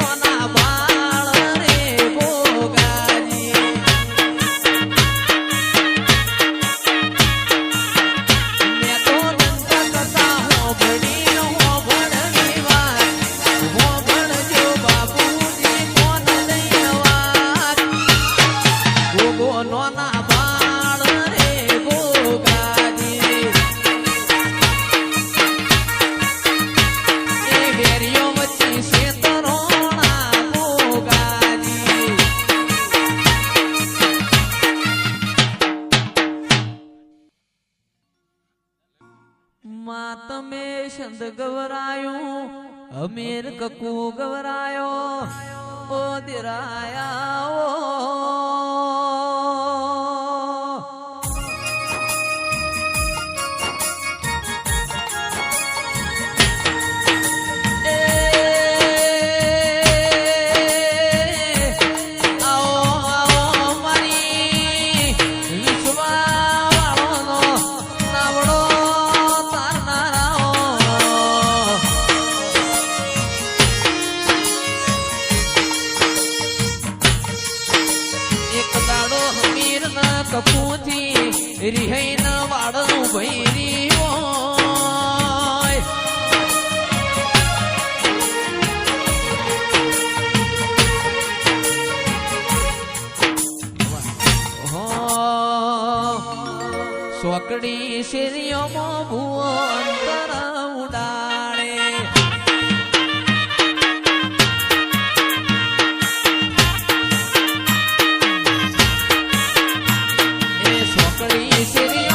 one I want. છંદ ગવરાયું અમીર કકુ ગવરાયો ઓ દિરાયા ઓ હમીર ના કપૂથી રિહઈ ના વાળું ભૈરી સોકડી શેરીઓમાં ભુવન Siri